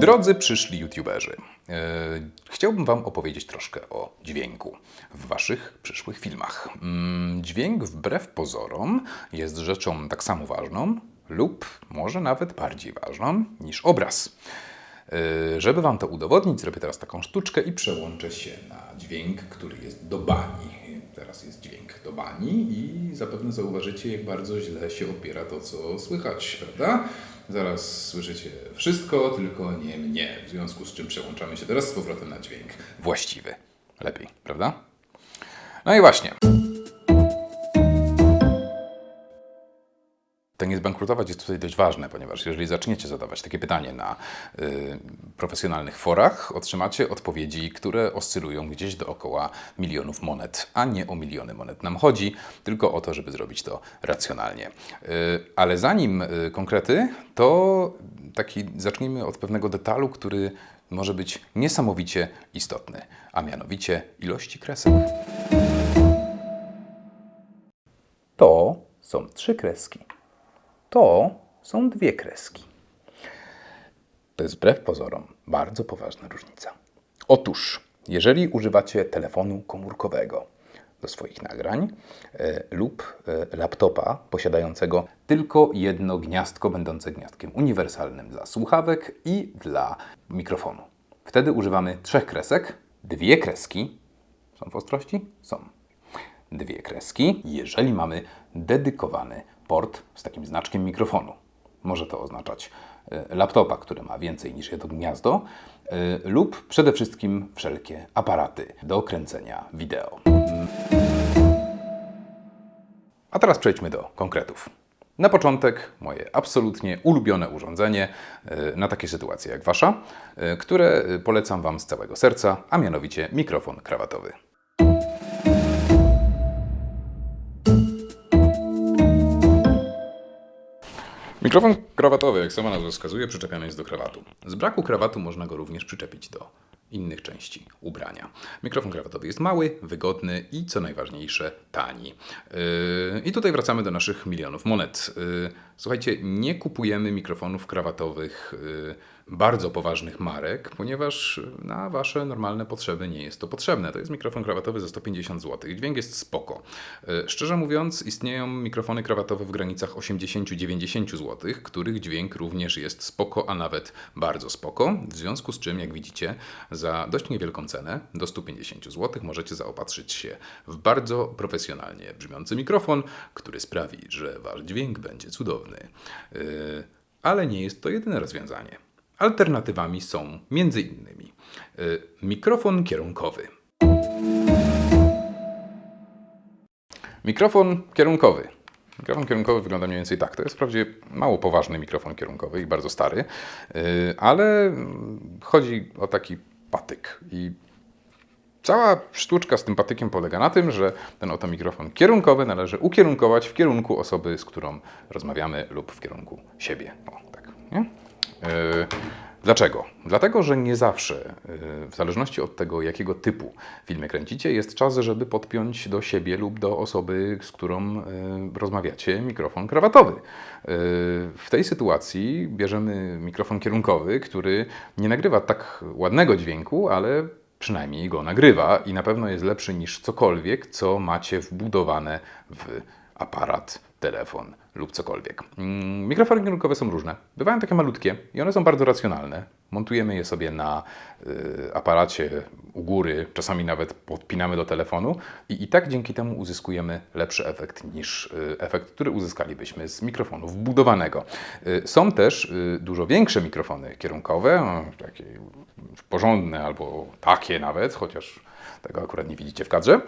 Drodzy przyszli YouTuberzy, e, chciałbym Wam opowiedzieć troszkę o dźwięku w Waszych przyszłych filmach. Mm, Dźwięk, wbrew pozorom, jest rzeczą tak samo ważną, lub może nawet bardziej ważną niż obraz. E, Żeby Wam to udowodnić, zrobię teraz taką sztuczkę i przełączę się na dźwięk, który jest do bani. Teraz jest dźwięk do bani i zapewne zauważycie, jak bardzo źle się opiera to, co słychać, prawda? Zaraz słyszycie wszystko, tylko nie mnie. W związku z czym przełączamy się teraz z powrotem na dźwięk właściwy. Lepiej, prawda? No i właśnie. To nie zbankrutować jest tutaj dość ważne, ponieważ jeżeli zaczniecie zadawać takie pytanie na y, profesjonalnych forach, otrzymacie odpowiedzi, które oscylują gdzieś dookoła milionów monet, a nie o miliony monet nam chodzi, tylko o to, żeby zrobić to racjonalnie. Y, ale zanim y, konkrety, to taki zacznijmy od pewnego detalu, który może być niesamowicie istotny, a mianowicie ilości kresek. To są trzy kreski. To są dwie kreski. To jest wbrew pozorom bardzo poważna różnica. Otóż, jeżeli używacie telefonu komórkowego do swoich nagrań e, lub e, laptopa posiadającego tylko jedno gniazdko, będące gniazdkiem uniwersalnym dla słuchawek i dla mikrofonu, wtedy używamy trzech kresek, dwie kreski. Są w ostrości? Są dwie kreski, jeżeli mamy dedykowany port z takim znaczkiem mikrofonu. Może to oznaczać e, laptopa, który ma więcej niż jedno gniazdo, e, lub przede wszystkim wszelkie aparaty do kręcenia wideo. A teraz przejdźmy do konkretów. Na początek moje absolutnie ulubione urządzenie e, na takie sytuacje jak wasza, które polecam Wam z całego serca, a mianowicie mikrofon krawatowy. Mikrofon krawatowy, jak sama nazwa wskazuje, przyczepiany jest do krawatu. Z braku krawatu można go również przyczepić do innych części ubrania. Mikrofon krawatowy jest mały, wygodny i co najważniejsze, tani. Yy, I tutaj wracamy do naszych milionów monet. Yy, Słuchajcie, nie kupujemy mikrofonów krawatowych yy, bardzo poważnych marek, ponieważ na wasze normalne potrzeby nie jest to potrzebne. To jest mikrofon krawatowy za 150 zł. Dźwięk jest spoko. Yy, Szczerze mówiąc, istnieją mikrofony krawatowe w granicach 80-90 zł, których dźwięk również jest spoko, a nawet bardzo spoko. W związku z czym, jak widzicie, za dość niewielką cenę, do 150 zł, możecie zaopatrzyć się w bardzo profesjonalnie brzmiący mikrofon, który sprawi, że wasz dźwięk będzie cudowny. Yy, Ale nie jest to jedyne rozwiązanie. Alternatywami są między innymi yy, mikrofon kierunkowy. Mikrofon kierunkowy. Mikrofon kierunkowy wygląda mniej więcej tak. To jest wprawdzie mało poważny mikrofon kierunkowy i bardzo stary, yy, ale chodzi o taki patyk. I cała sztuczka z tym patykiem polega na tym, że ten oto mikrofon kierunkowy należy ukierunkować w kierunku osoby, z którą rozmawiamy, lub w kierunku siebie. O, tak. Nie? Yy, Dlaczego? Dlatego, że nie zawsze, yy, w zależności od tego, jakiego typu filmy kręcicie, jest czas, żeby podpiąć do siebie lub do osoby, z którą yy, rozmawiacie, mikrofon krawatowy. Yy, W tej sytuacji bierzemy mikrofon kierunkowy, który nie nagrywa tak ładnego dźwięku, ale przynajmniej go nagrywa i na pewno jest lepszy niż cokolwiek, co macie wbudowane w aparat, telefon lub cokolwiek. Mm, Mikrofony kierunkowe są różne. Bywają takie malutkie i one są bardzo racjonalne. Montujemy je sobie na y, aparacie u góry, czasami nawet podpinamy do telefonu i, i tak dzięki temu uzyskujemy lepszy efekt niż y, efekt, który uzyskalibyśmy z mikrofonu wbudowanego. Y, są też y, dużo większe mikrofony kierunkowe, no, takie porządne albo takie nawet, chociaż tego akurat nie widzicie w kadrze.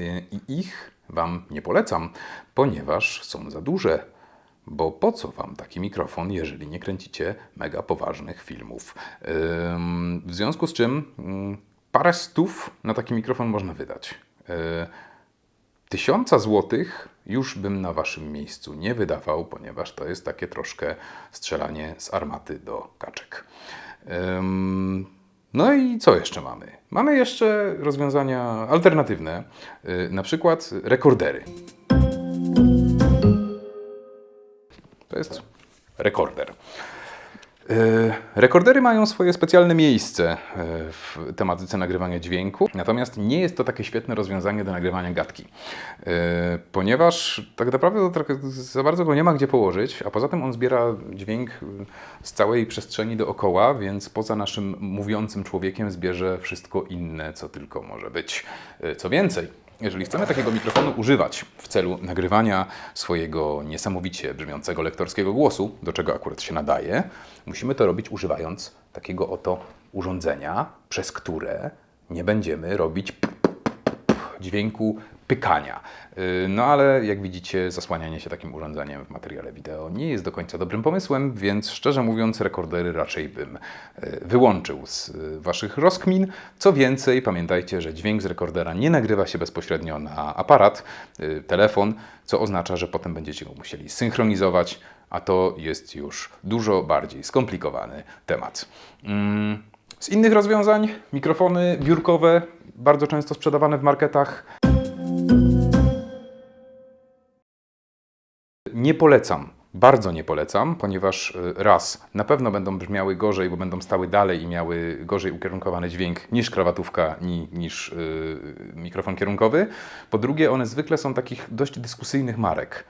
Y, I ich Wam nie polecam, ponieważ są za duże. Bo po co Wam taki mikrofon, jeżeli nie kręcicie mega poważnych filmów? W związku z czym ym, parę stów na taki mikrofon można wydać. Y, Tysiąca złotych już bym na Waszym miejscu nie wydawał, ponieważ to jest takie troszkę strzelanie z armaty do kaczek. No i co jeszcze mamy? Mamy jeszcze rozwiązania alternatywne, y, na przykład rekordery. To jest rekorder. E, Rekordery mają swoje specjalne miejsce e, w tematyce nagrywania dźwięku, natomiast nie jest to takie świetne rozwiązanie do nagrywania gadki, E, ponieważ tak naprawdę za bardzo go nie ma gdzie położyć, a poza tym on zbiera dźwięk z całej przestrzeni dookoła, więc poza naszym mówiącym człowiekiem zbierze wszystko inne, co tylko może być. Co więcej, jeżeli chcemy takiego mikrofonu używać w celu nagrywania swojego niesamowicie brzmiącego lektorskiego głosu, do czego akurat się nadaje, musimy to robić używając takiego oto urządzenia, przez które nie będziemy robić dźwięku pykania. Yy, No ale jak widzicie, zasłanianie się takim urządzeniem w materiale wideo nie jest do końca dobrym pomysłem, więc szczerze mówiąc, rekordery raczej bym yy, wyłączył z yy, Waszych rozkmin. Co więcej, pamiętajcie, że dźwięk z rekordera nie nagrywa się bezpośrednio na aparat, telefon, co oznacza, że potem będziecie go musieli synchronizować, a to jest już dużo bardziej skomplikowany temat. Mm, Z innych rozwiązań, mikrofony biurkowe, bardzo często sprzedawane w marketach. Nie polecam. Bardzo nie polecam, ponieważ y, raz, na pewno będą brzmiały gorzej, bo będą stały dalej i miały gorzej ukierunkowany dźwięk niż krawatówka, ni, niż y, mikrofon kierunkowy. Po drugie, one zwykle są takich dość dyskusyjnych marek.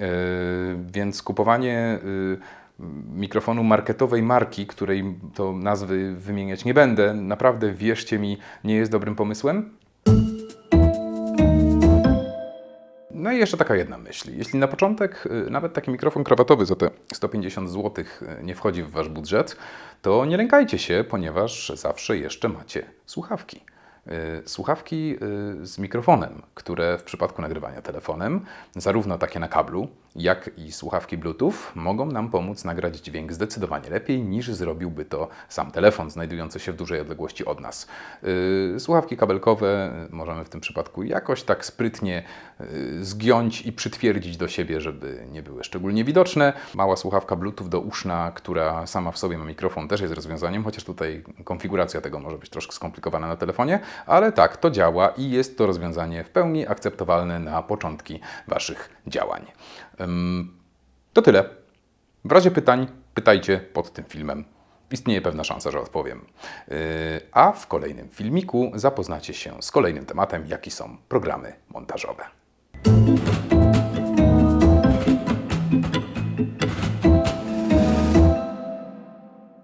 Y, więc kupowanie y, mikrofonu marketowej marki, której to nazwy wymieniać nie będę, naprawdę wierzcie mi, nie jest dobrym pomysłem. No i jeszcze taka jedna myśl. Jeśli na początek y, nawet taki mikrofon krawatowy za te 150 zł nie wchodzi w wasz budżet, to nie lękajcie się, ponieważ zawsze jeszcze macie słuchawki. Y, Słuchawki y, z mikrofonem, które w przypadku nagrywania telefonem, zarówno takie na kablu, jak i słuchawki Bluetooth, mogą nam pomóc nagrać dźwięk zdecydowanie lepiej niż zrobiłby to sam telefon znajdujący się w dużej odległości od nas. Y, Słuchawki kabelkowe możemy w tym przypadku jakoś tak sprytnie y, zgiąć i przytwierdzić do siebie, żeby nie były szczególnie widoczne. Mała słuchawka Bluetooth do uszna, która sama w sobie ma mikrofon, też jest rozwiązaniem, chociaż tutaj konfiguracja tego może być troszkę skomplikowana na telefonie, ale tak, to działa i jest to rozwiązanie w pełni akceptowalne na początki Waszych działań. To tyle. W razie pytań pytajcie pod tym filmem. Istnieje pewna szansa, że odpowiem. Yy, A w kolejnym filmiku zapoznacie się z kolejnym tematem, jaki są programy montażowe.